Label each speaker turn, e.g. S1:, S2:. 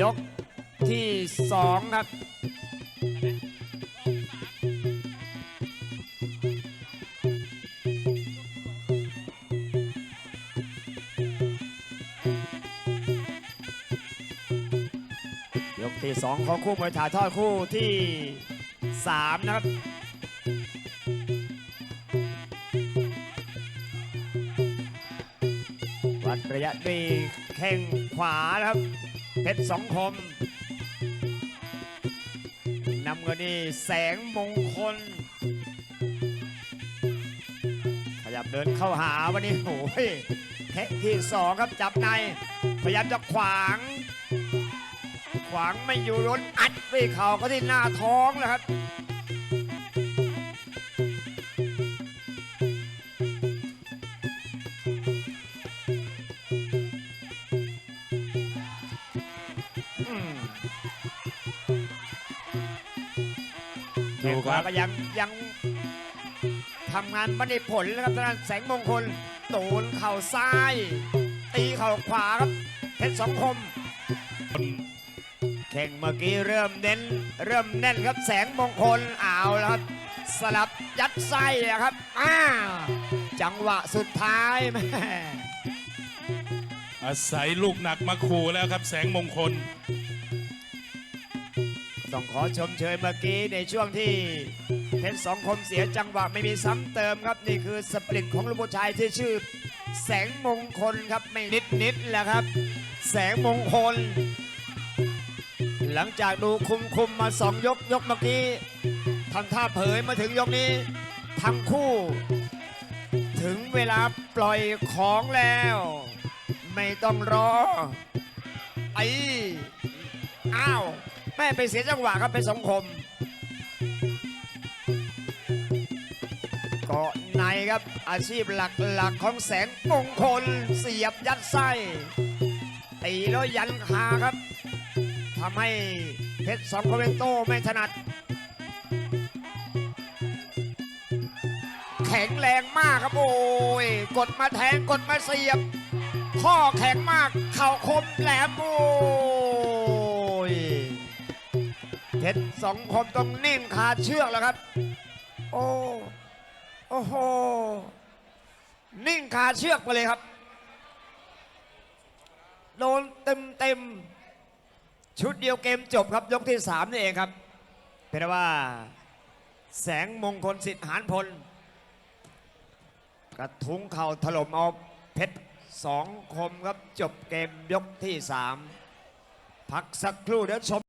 S1: ยกที่สองครับ ยกที่สองของคู่มวยถ่ายทอดคู่ที่สามนะครับวัดระยะด้วยแข้งขวานะครับ เพชรสองคมนำเงินนี่แสงมงคล ขยับเดินเข้าหาวันนี้โอ้ยแค่ที่สองครับจับใน พยายามจะขวาง ขวางไม่อยู่รนอัดไปเข่าก็ที่หน้าท้องแล้วครับ
S2: ดู
S1: แข้ง
S2: ค
S1: ขวา
S2: รับ
S1: ก็ยังยังทำงานไม่ได้ผลนะครับทางด้านแสงมงคลโดนเข่าซ้าย ตีเข่าขวาครับเพชรสองคมแข่งเมื่อกี้เริ่มเน้น เริ่มแน่นครับแสงมงคลเอาแล้วครับ สลับยัดไส้นะครับอ้าวจังหวะสุดท้ายแม่
S2: อาศัยลูกหนักมาขู่แล้วครับ แสงมงคล
S1: ต้องขอชมเชยเมื่อกี้ในช่วงที่เพชรสองคมเสียจังหวะไม่มีซ้ำเติมครับ นี่คือสปริตของลูกผู้ชายที่ชื่อ แสงมงคลครับไม่นิดนิดแหละครับ แสงมงคล หลังจากดูคุมคุมมาสองยกยกเมื่อกี้ทำท่าเผยมาถึงยกนี้ ทั้งคู่ ถึงเวลาปล่อยของแล้ว ไม่ต้องรอไอ้อ้าว แม่ไปเสียจังหวะครับเป็นสองคมเกาะในครับอาชีพหลักๆของแสงมงคลเสียบยัดไส้ตีแล้วยันคาครับทำให้เพชรสองคอมเมนโตไม่ถนัด แข็งแรงมากครับโอ้ยกดมาแทงกดมาเสียบ ข้อแข็งมากเข่าคมแหลมโอ้ย เพชรสองคมต้องนิ่งขาเชือกแล้วครับ โอ้โอ้โหนิ่งขาเชือกไปเลยครับ โดนเต็มเต็มชุดเดียวเกมจบครับยกที่สามนี่เองครับ เป็นว่า แสงมงคลสิทธิ์หานพล กระทุ้งเข่าถล่มเอาเพชรสองคมครับจบเกมยกที่สามพักสักครู่เดี๋ยวชม